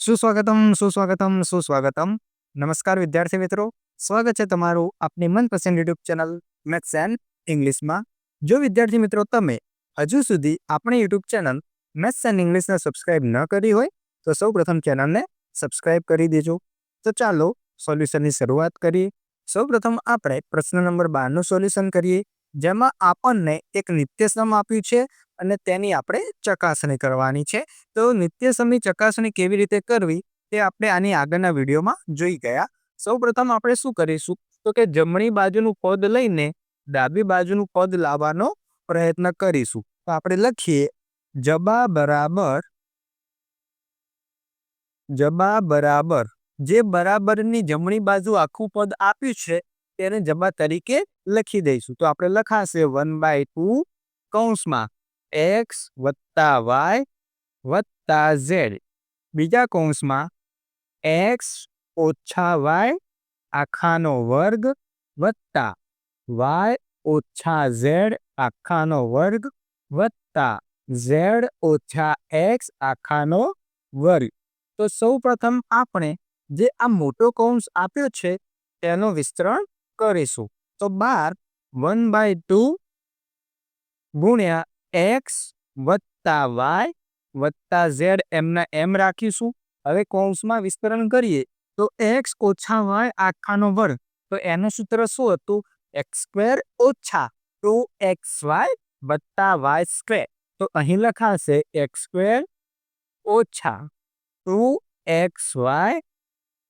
સુસ્વાગતમ સુસ્વાગતમ સુસ્વાગતમ. નમસ્કાર વિદ્યાર્થી મિત્રો. સ્વાગત છે તમારું આપની મનપસંદ યુટ્યુબ ચેનલ મેથ્સ એન્ડ ઇંગ્લિશમાં. જો વિદ્યાર્થી મિત્રો તમે હજુ સુધી આપણી યુટ્યુબ ચેનલ મેથ્સ એન્ડ ઇંગ્લિશને સબસ્ક્રાઇબ ન કરી હોય, તો સૌ પ્રથમ ચેનલને સબસ્ક્રાઇબ કરી દેજો. તો ચાલો સોલ્યુશનની શરૂઆત કરીએ. સૌ પ્રથમ આપણે પ્રશ્ન નંબર બારનું સોલ્યુશન કરીએ, જેમાં આપણને એક નિત્યસમ આપ્યું છે. અને તેની આપણે ચકાસણી કરવાની છે. તો નિત્યસમની ચકાસણી કેવી રીતે કરવી તે આપણે આની આગળના વિડીયોમાં જોઈ ગયા. સૌ પ્રથમ આપણે શું કરીશું? તો કે જમણી બાજુનું પદ લઈને ડાબી બાજુનું પદ લાવવાનો પ્રયત્ન કરીશું. તો આપણે લખીએ, જબા બરાબર જબા બરાબર. જે બરાબરની જમણી બાજુ આખું પદ આપ્યું છે, તેને જબા તરીકે લખી દઈશું. તો આપણે લખાશે વન બાય ટુ કૌંસમાં. એક્સ વત્તા વાય વત્તા ઝેડ. બીજા કૌંસમાં એક્સ ઓછા વાય આખાનો વર્ગ વત્તા વાય ઓછા ઝેડ આખાનો વર્ગ વત્તા ઝેડ ઓછા એક્સ આખાનો વર્ગ. તો સૌ પ્રથમ આપણે જે આ મોટો કૌંસ આપ્યો છે તેનો વિસ્તરણ કરીશું. તો બાર વન બાય ટુ ગુણ્યા એક્સ વત્તા વાય વત્તા ઝેડ એમના એમ રાખીશું. હવે કૌંસમાં વિસ્તરણ કરીએ તો એક્સ ઓછા વાય આખાનો વર્ગ. તો એનું સૂત્ર શું હતું? એક્સ સ્ક્વેર ઓછા ટુ એક્સ વાય વત્તા વાય સ્ક્વેર તો અહીં લખાશે એક્સ સ્ક્વેર ઓછા ટુ એક્સ વાય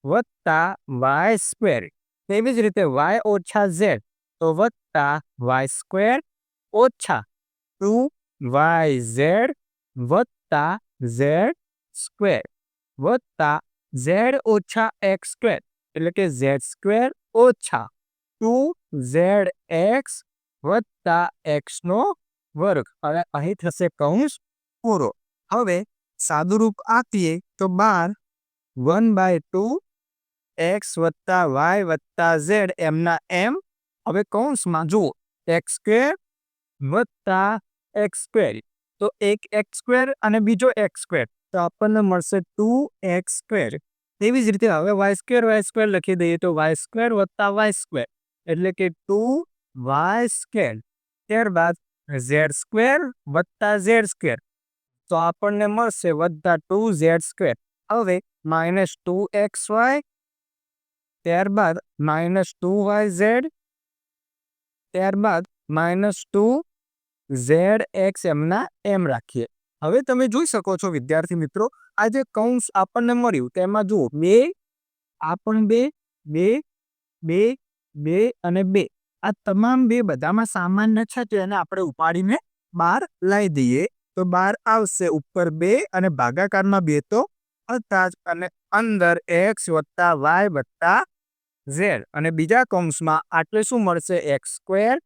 વત્તા વાય સ્ક્વેર તેવી જ રીતે વાય ઓછા ઝેડ તો વત્તા વાય સ્ક્વેર ઓછા ટુ વાય ઝેડ વત્તા ઝેડ સ્ક્વેર વત્તા ઝેડ ઓછા એક્સ સ્ક્વેર એટલે કે ઝેડ સ્ક્વેર ઓછા ટુ ઝેડ એક્સ વત્તા એક્સનો વર્ગ હવે અહીં થશે કૌંસ પૂરો. હવે સાદુરૂપ આપીએ તો બાર વન બાય ટુ એક્સ વત્તા વાય વત્તા ઝેડ એમના એમ. હવે કૌંસમાં જુઓ, એક્સ સ્ક્વેર વત્તા એક્સ સ્ક્વેર તો એક એક્સ સ્ક્વેર અને બીજો એક્સ સ્ક્વેર તો આપણને મળશે ટુ એક્સ સ્ક્વેર તેવી જ રીતે હવે વાય સ્ક્વેર વાય સ્ક્વેર લખી દઈએ તો વાય સ્ક્વેર વત્તા વાય સ્ક્વેર એટલે કે ટુ વાય સ્ક્વેર ત્યારબાદ ઝેડ સ્ક્વેર વત્તા ઝેડ સ્ક્વેર તો આપણને મળશે વત્તા ટુ ઝેડ સ્ક્વેર હવે માઇનસ ટુ એક્સ વાય ત્યારબાદ માઇનસ ટુ વાય ઝેડ ત્યારબાદ માઇનસ ટુ ઝેડ, એક્સ એમના એમ રાખીએ. હવે તમે જોઈ શકો છો, વિદ્યાર્થી મિત્રો, આ જે કૌંસ આપણને મળ્યું તેમાં જુઓ, બે, આપણ બે બે બે બે અને બે. આ તમામ બે બધામાં સામાન્ય છે તેને આપણે ઉપાડીને બાર લાવી દઈએ. તો બાર આવશે, ઉપર બે અને ભાગાકારમાં બે, તો હતા જ અને અંદર એક્સ વત્તા વાય વત્તા ઝેડ. અને બીજા કૌંસમાં આટલે શું મળશે, એક્સ સ્ક્વેર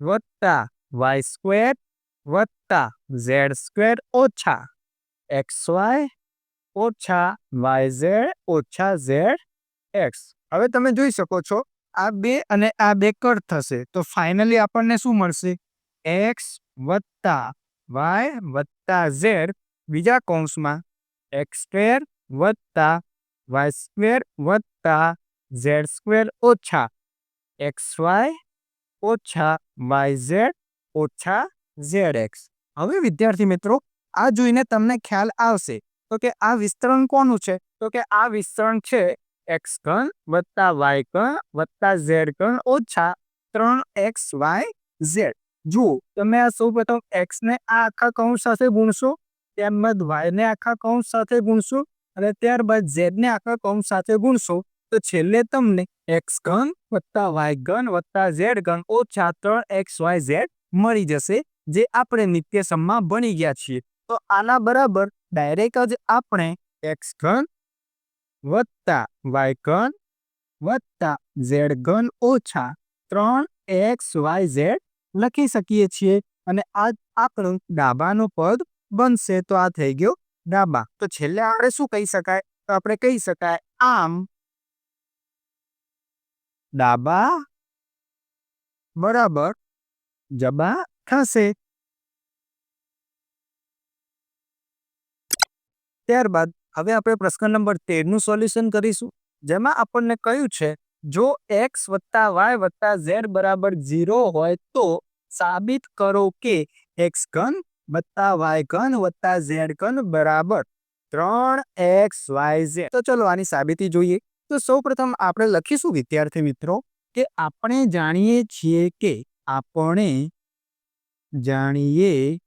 વત્તા વાય સ્ક્વેર વત્તા ઝેડ સ્ક્વેર ઓછા. એક્સ વાય ઓછા વાય ઝેડ ઓછા ઝેડ એક્સ. હવે તમે જોઈ શકો છો, આ બે અને આ બે કટ થશે. તો ફાઇનલી આપણને શું મળશે? એક્સ વત્તા વાય વત્તા ઝેડ બીજા કૌંસમાં. એક્સ સ્ક્વેર વત્તા વાય સ્ક્વેર વત્તા ઝેડ સ્ક્વેર ઓછા. એક્સ વાય ઓછા વાય ઝેડ ઓછા ઝેડ એક્સ. હવે વિદ્યાર્થી મિત્રો, આ જોઈને તમને ખ્યાલ આવશે. તો કે આ વિસ્તરણ કોનું છે? તો કે આ વિસ્તરણ છે એક્સ ઘન વત્તા વાય ઘન વત્તા ઝેડ ઘન ઓછા ત્રણ એક્સ વાય ઝેડ. જુઓ, તમે આ સૌ પ્રથમ એક્સને આ આખા કૌંસ સાથે ગુણશો, ત્યારબાદ વાયને આખા કૌંસ સાથે ગુણશો, અને ત્યારબાદ ઝેડને આખા કૌંસ સાથે ગુણશો. તો છેલ્લે તમને એક્સ ઘન વત્તા વાય ઘન વત્તા ઝેડ ઘન ઓછા ત્રણ એક્સ વાય ઝેડ મળી જશે, જે આપણે નિત્યસમમાં ભણી ગયા છીએ. તો આના બરાબર ડાયરેક્ટ જ આપણે એક્સ ઘન વત્તા વાય ઘન વત્તા ઝેડ ઘન ઓછા ત્રણ એક્સ વાય ઝેડ લખી શકીએ છીએ. અને આ આપણું ડાબાનું પદ બનશે. તો આ થઈ ગયો ડાબા. તો છેલ્લે આપણે શું કહી શકાય? તો આપણે કહી શકાય આમ ડાબા બરાબર જબા થશે ત્યારબાદ, હવે આપણે પ્રશ્ન નંબર તેરનું સોલ્યુશન કરીશું. જેમાં આપણને કહ્યું છે, જો એક્સ વત્તા વાય વત્તા ઝેડ બરાબર ઝીરો હોય તો સાબિત કરો કે એક્સ ઘન વત્તા વાય ઘન વત્તા ઝેડ ઘન બરાબર ત્રણ એક્સ વાય ઝેડ તો ચલો આની સાબિતી જોઈએ. તો સૌ પ્રથમ આપણે લખીશું, વિદ્યાર્થી મિત્રો, કે આપણે જાણીએ છીએ કે આપણે જાણીએ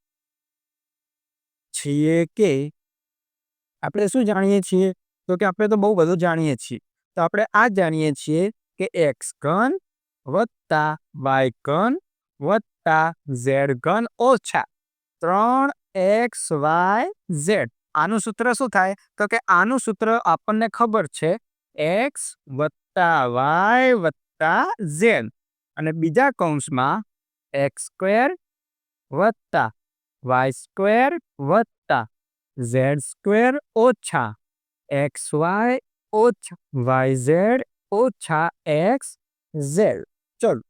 છીએ કે આપણે શું જાણીએ છીએ? તો કે આપણે તો બહુ બધું જાણીએ છીએ. તો આપણે આ જાણીએ છીએ કે એક્સ ઘન વત્તા વાય ઘન વત્તા ઝેડ ઘન ઓછા ત્રણ એક્સ વાય ઝેડ આનું સૂત્ર શું થાય? તો કે આનું સૂત્ર આપણને ખબર છે એક્સ વત્તા વાય વત્તા ઝેડ અને બીજા કૌંસમાં એક્સ સ્ક્વેર વત્તા વાય સ્ક્વેર વત્તા ઝેડ સ્ક્વેર ઓછા એક્સ વાય ઓછા વાય ઝેડ ઓછા એક્સ ઝેડ. ચલો,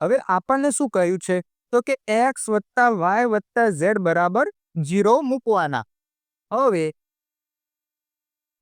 હવે આપણને શું કહ્યું છે? તો કે એક્સ વત્તા વાય વત્તા ઝેડ બરાબર ઝીરો મૂકવાના. હવે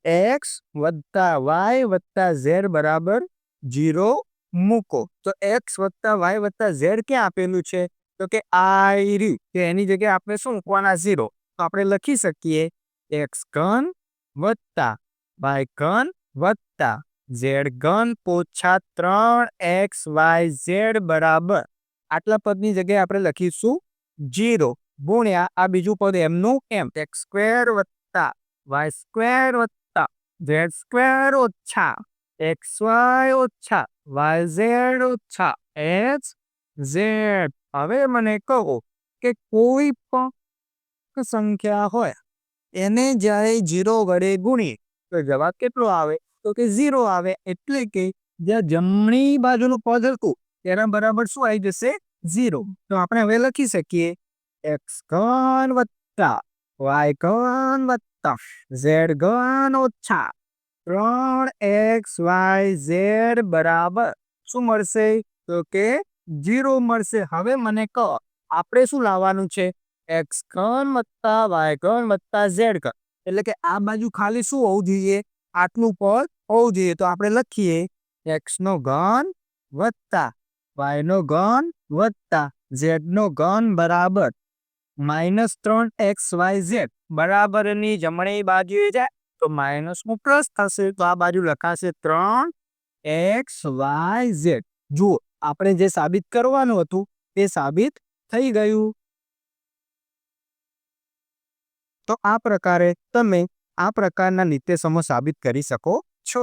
એક્સ વત્તા વાય વત્તા ઝેડ બરાબર ઝીરો મૂકો. તો એક્સ વત્તા વાય વત્તા ઝેડ ક્યાં આપેલું છે? તો કે આઈ રહ્યું. કે એની જગ્યાએ આપણે શું મૂકવાના? ઝીરો. તો આપણે લખી શકીએ એક્સ ઘન વત્તા વાય ઘન વત્તા ઝેડ ઘન પોછા ત્રણ એક્સ વાય ઝેડ બરાબર. આટલા પદની જગ્યાએ આપણે લખીશું જીરો ગુણ્યા આ બીજું પદ એમનું એમ. એક્સ સ્ક્વેર વત્તા વાય સ્ક્વેર વત્તા ઝેડ સ્ક્વેર ઓછા એક્સ વાય ઓછા વાય ઝેડ ઓછા એચ ઝેડ. હવે મને કહો કે કોઈ પણ સંખ્યા હોય, એને જ્યારે જીરો વડે ગુણીએ, તો જવાબ કેટલો આવે? તો કે ઝીરો આવે. એટલે કે જ્યાં જમણી બાજુનું પદ હતું, તેના બરાબર શું આવી જશે? ઝીરો. તો આપણે હવે લખી શકીએ, એક્સ ઘન વત્તા વાય ઘન વત્તા ઝેડ ઘન ઓછા ત્રણ એક્સ વાય ઝેડ બરાબર શું મળશે? તો કે ઝીરો મળશે. હવે મને કહો, આપણે શું લાવવાનું છે? એક્સ ઘન વત્તા વાય ઘન વત્તા ઝેડ ઘન. એટલે કે આ બાજુ ખાલી શું હોવું જોઈએ? આટલું પદ હોવું જોઈએ. તો આપણે લખીએ એક્સ નો ઘન વત્તા વાય નો ઘન વત્તા ઝેડ નો ઘન બરાબર માઇનસ ત્રણ એક્સ વાય ઝેડ. બરાબરની જમણી બાજુએ જાય તો માઇનસનું પ્લસ થશે તો આ બાજુ લખાશે ત્રણ એક્સ વાય ઝેડ. જુઓ, આપણે જે સાબિત કરવાનું હતું તે સાબિત થઈ ગયું. તો આ પ્રકારે તમે આ પ્રકારના નિત્યસમો સાબિત કરી શકો છો.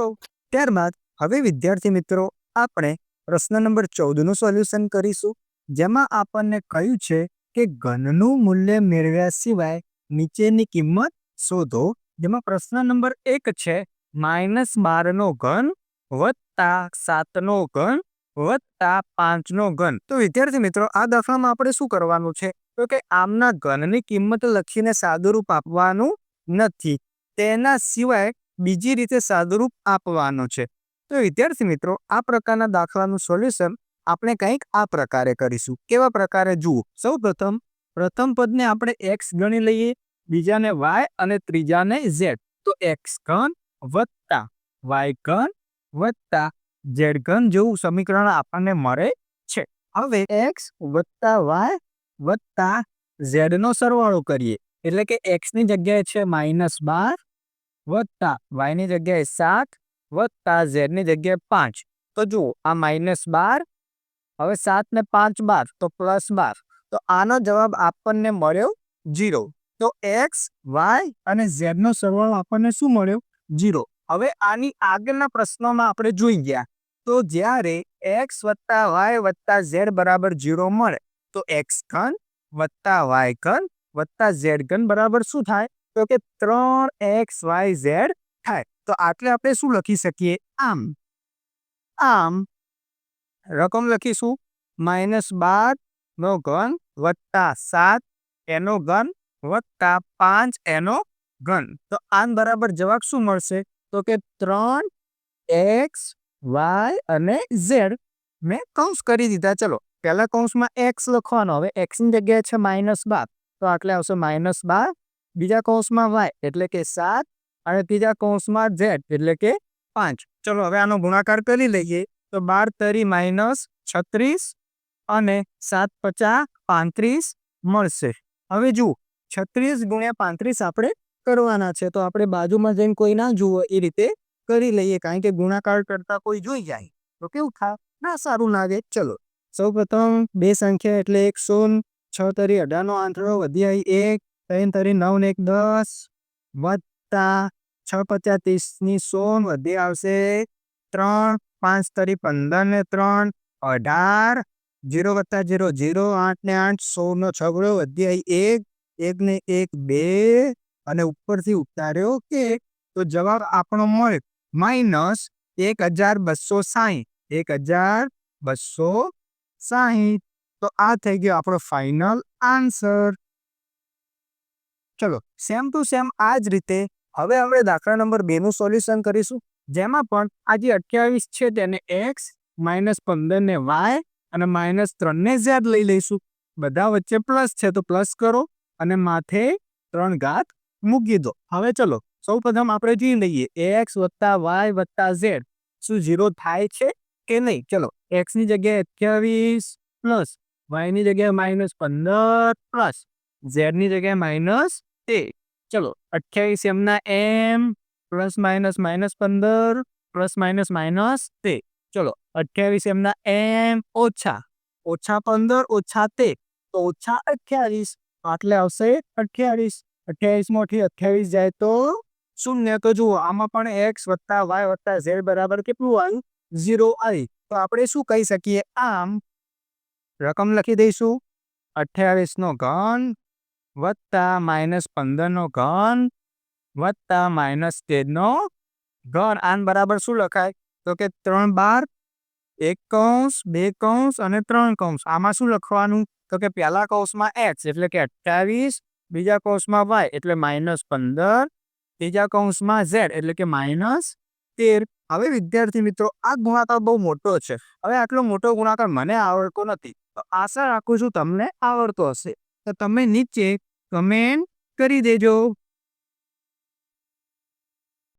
ત્યારબાદ, હવે વિદ્યાર્થી મિત્રો, આપણે પ્રશ્ન નંબર ચૌદનું સોલ્યુશન કરીશું, જેમાં આપણને કહ્યું છે કે ઘનનું મૂલ્ય મેળવ્યા સિવાય નીચેની કિંમત શોધો. જેમાં પ્રશ્ન નંબર એક છે માઇનસ બારનો ઘન વત્તા સાતનો ઘન વત્તા પાંચનો ઘન. તો વિદ્યાર્થી મિત્રો, આ દાખલામાં આપણે શું કરવાનું છે? તો કે આમના ઘનની કિંમત લખીને સાદુરૂપ આપવાનું નથી. તેના સિવાય બીજી રીતે સાદુરૂપ આપવાનું છે. તો વિદ્યાર્થી મિત્રો, આ પ્રકારના દાખલાનું સોલ્યુશન આપણે કંઈક આ પ્રકારે કરીશું. કેવા પ્રકારે? જુઓ સૌ પ્રથમ પ્રથમ પદને આપણે એક્સ ગણી લઈએ. બીજાને વાય અને ત્રીજાને ઝેડ. તો એક્સ ઘન વત્તા વાય ઘન વત્તા ઝેડ ઘન જેવું સમીકરણ આપણને મળે છે. હવે એક્સ વત્તા વાય વત્તા ઝેડનો સરવાળો કરીએ. એટલે કે એક્સની જગ્યાએ છે માઇનસ બાર વત્તા વાયની જગ્યાએ સાત વત્તા ઝેડની જગ્યાએ પાંચ. તો જુઓ, આ માઇનસ બાર, હવે સાત ને પાંચ બાર, તો પ્લસ બાર. તો આનો જવાબ આપણને મળ્યો જીરો તો એક્સ વાય અને ઝેડ નો સરવાળો આપણને શું મળ્યો? જીરો હવે આની આગળના પ્રશ્નોમાં આપણે જોઈ ગયા. તો જ્યારે એક્સ વત્તા વાય વત્તા ઝેડ બરાબર જીરો મળે, તો એક્સ ઘન વત્તા વાય ઘન વત્તા ઝેડ ઘન બરાબર શું થાય? તો કે ત્રણ એક્સ વાય ઝેડ થાય. તો આટલે આપણે શું લખી શકીએ? આમ. આમ. રકમ લખીશું. માઇનસ બાર નો ઘન વત્તા સાત એનો ઘન વત્તા પાંચ એનો ઘન. તો આન બરાબર જવાબ શું મળશે? તો કે ત્રણ એક્સ વાય અને ઝેડ. મેં કૌંસ કરી દીધા. ચલો, પહેલા કૌંસમાં એક્સ લખવાનો. હવે એક્સની જગ્યાએ છે માઇનસ બાર. તો આટલે આવશે માઇનસ બાર. બીજા કૌંસમાં વાય, એટલે કે સાત. અને ત્રીજા કૌંસમાં ઝેડ, એટલે કે પાંચ. ચલો, હવે આનો ગુણાકાર કરી લઈએ. તો બાર તરી માઇનસ છત્રીસ અને સાત પચાસ પાંત્રીસ મળશે. હવે જુઓ છત્રીસ ગુણ્યા પાંત્રીસ આપણે કરવાના છે. તો આપણે બાજુમાં જઈને કોઈ ના જુઓ એ રીતે કરી લઈએ. કારણ કે ગુણાકાર કરતા કોઈ જોઈ જાય. તો કેવું થાય? ના સારું લાગે. ચલો. સૌ પ્રથમ બે સંખ્યા એટલે એક સોન છ તરી અઢારનો આંતરો વધી આવી એક, ત્રણ તરી નવ ને એક દસ, વત્તા છ પચાસ ત્રીસની સોન વધી આવશે ત્રણ, પાંચ તરી પંદર ને ત્રણ, અઢાર, જીરો વત્તા જીરો જીરો આઠ ને આઠ સોળનો છગડો વધી એક એક ને એક, બે અને ઉપરથી ઉતાર્યો કે તો જવાબ આપણો મળે માઇનસ એક હજાર બસો સાહીઠ. એક હજાર બસો સાહીઠ. તો આ થઈ ગયો આપણો ફાઇનલ આન્સર. ચલો, સેમ ટુ સેમ આ જ રીતે હવે આપણે દાખલા નંબર બે નું સોલ્યુશન કરીશું, જેમાં પણ આ જે અઠ્યાવીસ છે તેને એક્સ માઇનસ પંદર ને વાય અને માઇનસ ત્રણ ને ઝેડ લઈ લઈશું. બધા વચ્ચે પ્લસ છે તો પ્લસ કરો. અને માથે ત્રણ ઘાત મૂકી દો. હવે ચલો સૌ પ્રથમ આપણે જોઈ લઈએ, એક્સ વત્તા વાય વત્તા ઝેડ, શું ઝીરો થાય છે કે નહીં? ચલો એક્સની જગ્યાએ અઠ્યાવીસ પ્લસ વાયની જગ્યાએ માઇનસ પંદર પ્લસ ઝેડની જગ્યાએ માઇનસ તેર ચલો, અઠ્યાવીસ એમના એમ પ્લસ માઇનસ માઇનસ પંદર પ્લસ માઇનસ માઇનસ તેર ચલો, અઠ્યાવીસ એમના એમ ઓછા ઓછા પંદર ઓછા તેર, તો ઓછા અઠ્યાવીસ. આટલે આવશે અઠ્યાવીસ. અઠ્યાવીસમાંથી અઠ્યાવીસ જાય તો શૂન્ય. તો જુઓ, આમાં પણ એક્સ વત્તા વાય વત્તા ઝેડ બરાબર કેટલું આવ્યું ઝીરો આવી તો આપણે શું કહી શકીએ? આમ રકમ લખી દઈશું. અઠ્યાવીસ નો ઘન વત્તા માઇનસ પંદર નો ઘન વત્તા માઇનસ તેર નો ઘન. આન બરાબર શું લખાય? તો કે ત્રણ બાર એક કૌંસ, બે કૌંસ અને ત્રણ કૌંસ. આમાં શું લખવાનું? તો કે પહેલા કૌંસમાં એક્સ એટલે કે અઠ્યાવીસ બીજા કૌંસમાં વાય એટલે માઇનસ પંદર, ત્રીજા કૌંસમાં ઝેડ એટલે કે માઇનસ તેર. હવે વિદ્યાર્થી મિત્રો, આ ગુણાકાર બહુ મોટો છે. હવે આટલો મોટો ગુણાકાર મને આવડતો નથી. તો આશા રાખું છું તમને આવડતો હશે. તો તમે નીચે કમેન્ટ કરી દેજો.